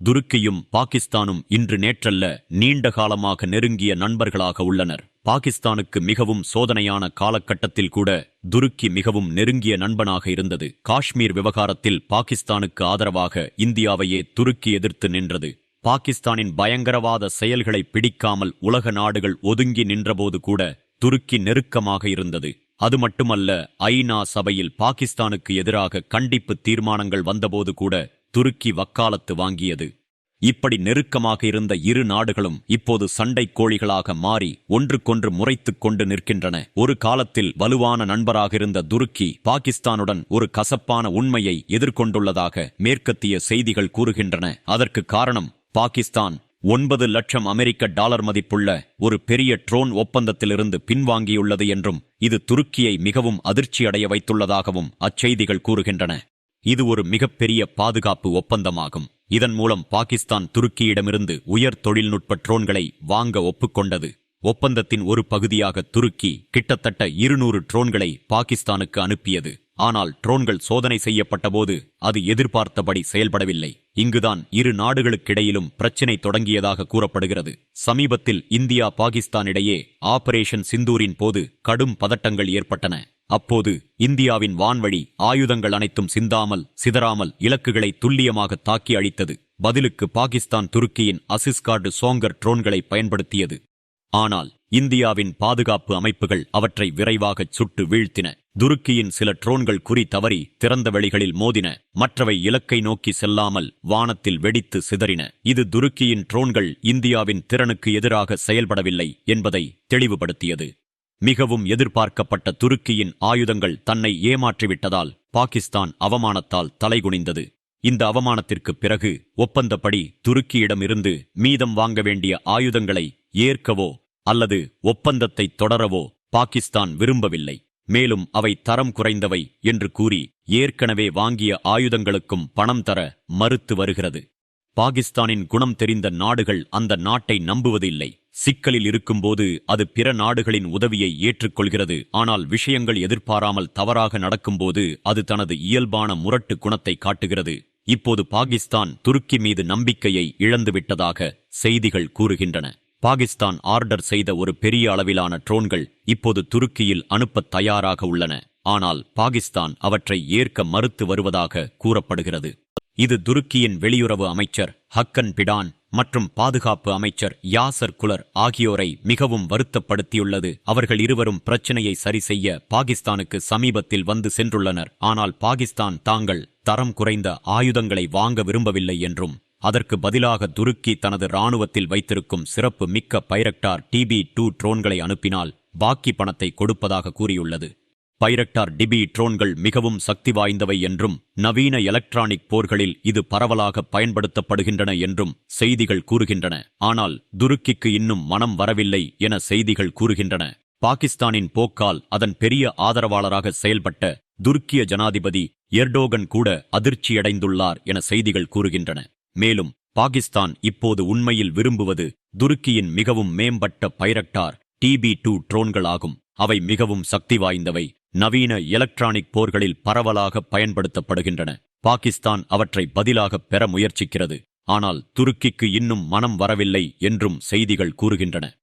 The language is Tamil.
துருக்கியும் பாகிஸ்தானும் இன்று நேற்றல்ல நீண்ட காலமாக நெருங்கிய நண்பர்களாக உள்ளனர். பாகிஸ்தானுக்கு மிகவும் சோதனையான காலகட்டத்தில் கூட துருக்கி மிகவும் நெருங்கிய நண்பனாக இருந்தது. காஷ்மீர் விவகாரத்தில் பாகிஸ்தானுக்கு ஆதரவாக இந்தியாவையே துருக்கி எதிர்த்து நின்றது. பாகிஸ்தானின் பயங்கரவாத செயல்களை பிடிக்காமல் உலக நாடுகள் ஒதுங்கி நின்றபோது கூட துருக்கி நெருக்கமாக இருந்தது. அது மட்டுமல்ல ஐநா சபையில் பாகிஸ்தானுக்கு எதிராக கண்டிப்பு தீர்மானங்கள் வந்தபோது கூட துருக்கி வக்காலத்து வாங்கியது. இப்படி நெருக்கமாக இருந்த இரு நாடுகளும் இப்போது சண்டை கோழிகளாக மாறி ஒன்றுக்கொன்று முறைத்துக் கொண்டு நிற்கின்றன. ஒரு காலத்தில் வலுவான நண்பராக இருந்த துருக்கி பாகிஸ்தானுடன் ஒரு கசப்பான உண்மையை எதிர்கொண்டுள்ளதாக மேற்கத்திய செய்திகள் கூறுகின்றன. அதற்கு காரணம் பாகிஸ்தான் ஒன்பது லட்சம் அமெரிக்க டாலர் மதிப்புள்ள ஒரு பெரிய ட்ரோன் ஒப்பந்தத்திலிருந்து பின்வாங்கியுள்ளது என்றும் இது துருக்கியை மிகவும் அதிர்ச்சியடைய வைத்துள்ளதாகவும் அச்செய்திகள் கூறுகின்றன. இது ஒரு மிகப்பெரிய பாதுகாப்பு ஒப்பந்தமாகும். இதன் மூலம் பாகிஸ்தான் துருக்கியிடமிருந்து உயர் தொழில்நுட்ப ட்ரோன்களை வாங்க ஒப்புக்கொண்டது. ஒப்பந்தத்தின் ஒரு பகுதியாக துருக்கி கிட்டத்தட்ட இருநூறு ட்ரோன்களை பாகிஸ்தானுக்கு அனுப்பியது. ஆனால் ட்ரோன்கள் சோதனை செய்யப்பட்டபோது அது எதிர்பார்த்தபடி செயல்படவில்லை. இங்குதான் இரு நாடுகளுக்கிடையிலும் பிரச்சினை தொடங்கியதாக கூறப்படுகிறது. சமீபத்தில் இந்தியா பாகிஸ்தானிடையே ஆபரேஷன் சிந்தூரின் போது கடும் பதட்டங்கள் ஏற்பட்டன. அப்போது இந்தியாவின் வான்வழி ஆயுதங்கள் அனைத்தும் சிந்தாமல் சிதறாமல் இலக்குகளை துல்லியமாக தாக்கி அழித்தது. பதிலுக்கு பாகிஸ்தான் துருக்கியின் அசிஸ்கார்டு சோங்கர் ட்ரோன்களை பயன்படுத்தியது. ஆனால் இந்தியாவின் பாதுகாப்பு அமைப்புகள் அவற்றை விரைவாகச் சுட்டு வீழ்த்தின. துருக்கியின் சில ட்ரோன்கள் குறி தவறி திறந்த வெளிகளில் மோதின. மற்றவை இலக்கை நோக்கி செல்லாமல் வானத்தில் வெடித்து சிதறின. இது துருக்கியின் ட்ரோன்கள் இந்தியாவின் திறனுக்கு எதிராக செயல்படவில்லை என்பதை தெளிவுபடுத்தியது. மிகவும் எதிர்பார்க்கப்பட்ட துருக்கியின் ஆயுதங்கள் தன்னை ஏமாற்றிவிட்டதால் பாகிஸ்தான் அவமானத்தால் தலைகுனிந்தது. இந்த அவமானத்திற்கு பிறகு ஒப்பந்தப்படி துருக்கியிடமிருந்து மீதம் வாங்க வேண்டிய ஆயுதங்களை ஏற்கவோ அல்லது ஒப்பந்தத்தை தொடரவோ பாகிஸ்தான் விரும்பவில்லை. மேலும் அவை தரம் குறைந்தவை என்று கூறி ஏற்கனவே வாங்கிய ஆயுதங்களுக்கும் பணம் தர மறுத்து வருகிறது. பாகிஸ்தானின் குணம் தெரிந்த நாடுகள் அந்த நாட்டை நம்புவதில்லை. சிக்கலில் இருக்கும்போது அது பிற நாடுகளின் உதவியை ஏற்றுக்கொள்கிறது. ஆனால் விஷயங்கள் எதிர்பாராமல் தவறாக நடக்கும்போது அது தனது இயல்பான முரட்டு குணத்தை காட்டுகிறது. இப்போது பாகிஸ்தான் துருக்கி மீது நம்பிக்கையை இழந்துவிட்டதாக செய்திகள் கூறுகின்றன. பாகிஸ்தான் ஆர்டர் செய்த ஒரு பெரிய அளவிலான ட்ரோன்கள் இப்போது துருக்கியில் அனுப்ப தயாராக உள்ளன. ஆனால் பாகிஸ்தான் அவற்றை ஏற்க மறுத்து வருவதாக கூறப்படுகிறது. இது துருக்கியின் வெளியுறவு அமைச்சர் ஹக்கன் பிடான் மற்றும் பாதுகாப்பு அமைச்சர் யாசர் குலர் ஆகியோரை மிகவும் வருத்தப்படுத்தியுள்ளது. அவர்கள் இருவரும் பிரச்சனையை சரி செய்ய பாகிஸ்தானுக்கு சமீபத்தில் வந்து சென்றுள்ளனர். ஆனால் பாகிஸ்தான் தாங்கள் தரம் குறைந்த ஆயுதங்களை வாங்க விரும்பவில்லை என்றும் அதற்கு பதிலாக துருக்கி தனது ராணுவத்தில் வைத்திருக்கும் சிறப்பு மிக்க பைரக்டார் டிபி டூ ட்ரோன்களை அனுப்பினால் பாக்கி பணத்தை கொடுப்பதாக கூறியுள்ளது. பைரக்டார் டிபி ட்ரோன்கள் மிகவும் சக்தி வாய்ந்தவை என்றும் நவீன எலக்ட்ரானிக் போர்களில் இது பரவலாக பயன்படுத்தப்படுகின்றன என்றும் செய்திகள் கூறுகின்றன. ஆனால் துருக்கிக்கு இன்னும் மனம் வரவில்லை என செய்திகள் கூறுகின்றன. பாகிஸ்தானின் போக்கால் அதன் பெரிய ஆதரவாளராக செயல்பட்ட துருக்கிய ஜனாதிபதி எர்டோகன் கூட அதிர்ச்சியடைந்துள்ளார் என செய்திகள் கூறுகின்றன. மேலும் பாகிஸ்தான் இப்போது உண்மையில் விரும்புவது துருக்கியின் மிகவும் மேம்பட்ட பைரக்டார் டிபி டூ ட்ரோன்கள் ஆகும் அவை மிகவும் சக்தி வாய்ந்தவை. நவீன எலக்ட்ரானிக் போர்களில் பரவலாக பயன்படுத்தப்படுகின்றன. பாகிஸ்தான் அவற்றை பதிலாக பெற முயற்சிக்கிறது. ஆனால் துருக்கிக்கு இன்னும் மனம் வரவில்லை என்றும் செய்திகள் கூறுகின்றன.